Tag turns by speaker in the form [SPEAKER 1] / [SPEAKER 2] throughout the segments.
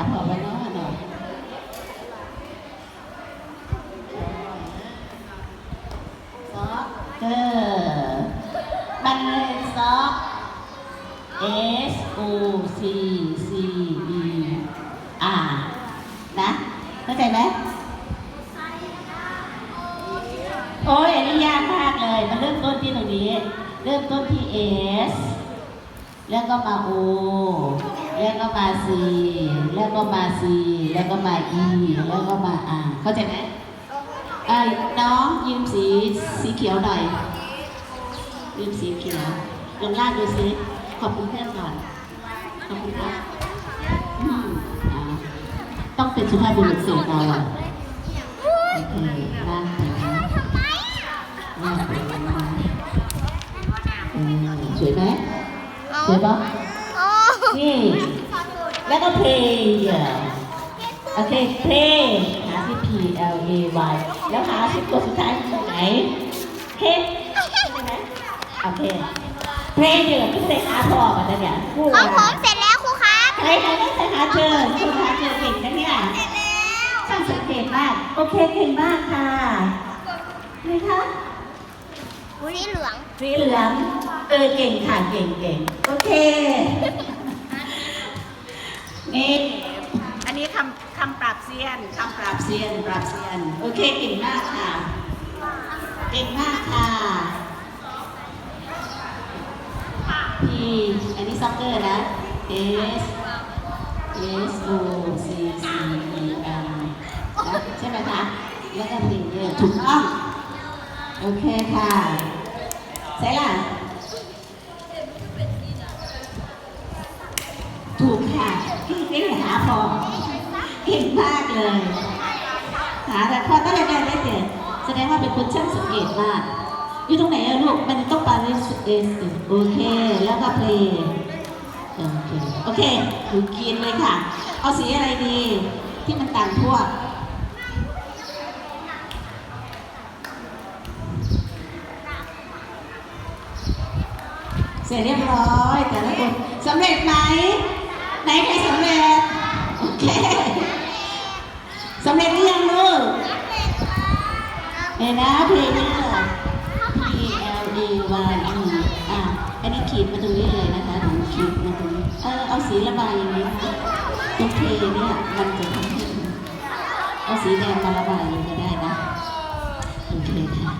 [SPEAKER 1] าพอไว้เนาะหน่อยซอกเกอร์มันเลยซอก S O C C E R นะเข้าใจไหมโอ้ยอันนี้ยากมากเลย มันเริ่มต้นที่ตรงนี้ เริ่มต้นที่ S แล้วก็มา O แล้วก็มา C แล้วก็มา C แล้วก็มา E แล้วก็มา R เข้าใจไหมเอ้น้องยืมสีสีเขียวหน่อยยืมสีเขียวลงล่างดูซิขอบคุณเพื่อนก่อนขอบคุณครับต้องเป็นสุภาพบุรุษเสียงเราอะโอเคลางไปลางไปสวยไหมสวยปะ นี่แล้วก็เพลย์โอเคเพลย์หาที่ P L A Y แล้วหาที่ตัวสุดท้ายตรงไหนเพลย์ใช่ไหมโอเคเพลย์เดือดที่ใส่หาพอกันนะเนี่ยคู่
[SPEAKER 2] ของผ
[SPEAKER 1] อะ
[SPEAKER 2] มเสร็จแล้วครูครับ
[SPEAKER 1] ใครใครไม่ใส่หาเจอคุณหาเจอเก่งนะเนี่ย
[SPEAKER 2] เสร็จแล้ว
[SPEAKER 1] ช่างสังเกตมากโอเคเก่งมากค่ะเลยคะ
[SPEAKER 2] สีเหลือง
[SPEAKER 1] สีเหลืองเออเก่งค่ะเก่งเก่งโอเค นี่อันนี้คำคำปราบเซียนคำปราบเซียนปราบเซียน โอเคเก่งมากค่ะ เก่งมากค่ะพี่อันนี้ซ็อกเกอร์นะ S S O C C E R ใช่ไหมคะ แล้วก็พิมพ์เนี่ยถูกต้อง โอเคค่ะใช่ล่ะ ถูกค่ะพี่ไม่หาพอเก่งมากเลยหาแต่พอตั้งแต่ได้เด็ดแสดงว่าเป็นคนช่างสังเกตมาก อยู่ตรงไหนอะลูก มันต้องปาริสเอสโอเค แล้วก็เพลงโอเคโอเคถูกกินเลยค่ะ เอาสีอะไรดี ที่มันต่างพวกเสร็จเรียบร้อย แต่ละคนสำเร็จไหม ไหนใครสำเร็จ โอเคสำเร็จหรือยังลูกเห็นนะเพลงนี้เหรอ P L A Y E อะอันนี้ขีดมาตรงนี้เลยนะคะหนูขีดมาตรงนี้เออเอาสีระบายอย่างนี้นะตรงเพลงเนี่ยมันจะทำให้เอาสีแดงมาระบายเลยก็ได้นะโอเคค่ะ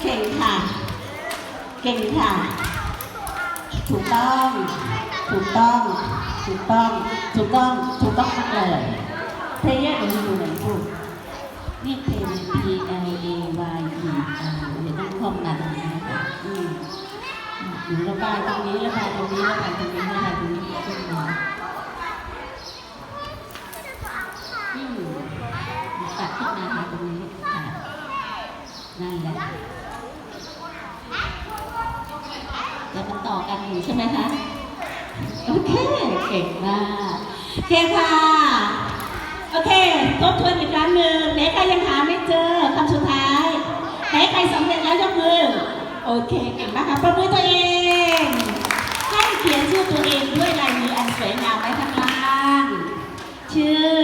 [SPEAKER 1] เก่งค่ะ เก่งค่ะ ถูกต้อง ถูกต้อง ถูกต้อง ถูกต้อง ถูกต้องมากเลยเพลงแยกกันดูหน่อยพูดนี่เพลง P L A Y E R เดี๋ยวต้องท่องกันนะคะอืมหนูระบายตรงนี้ระบายตรงนี้ระบายตรงนี้ระบายตรงนี้ตรงนี้อืมตัดขึ้นมาค่ะตรงนี้ค่ะนั่นแหละ แล้วมันต่อกันอยู่ใช่ไหมคะ โอเค เก่งมากโอเคค่ะ โอเคทบทวนอีกครั้งหนึ่งไหนใครยังหาไม่เจอคำสุดท้ายไหนใครสำเร็จแล้วยกมือ โอเค เก่งมากค่ะประมือต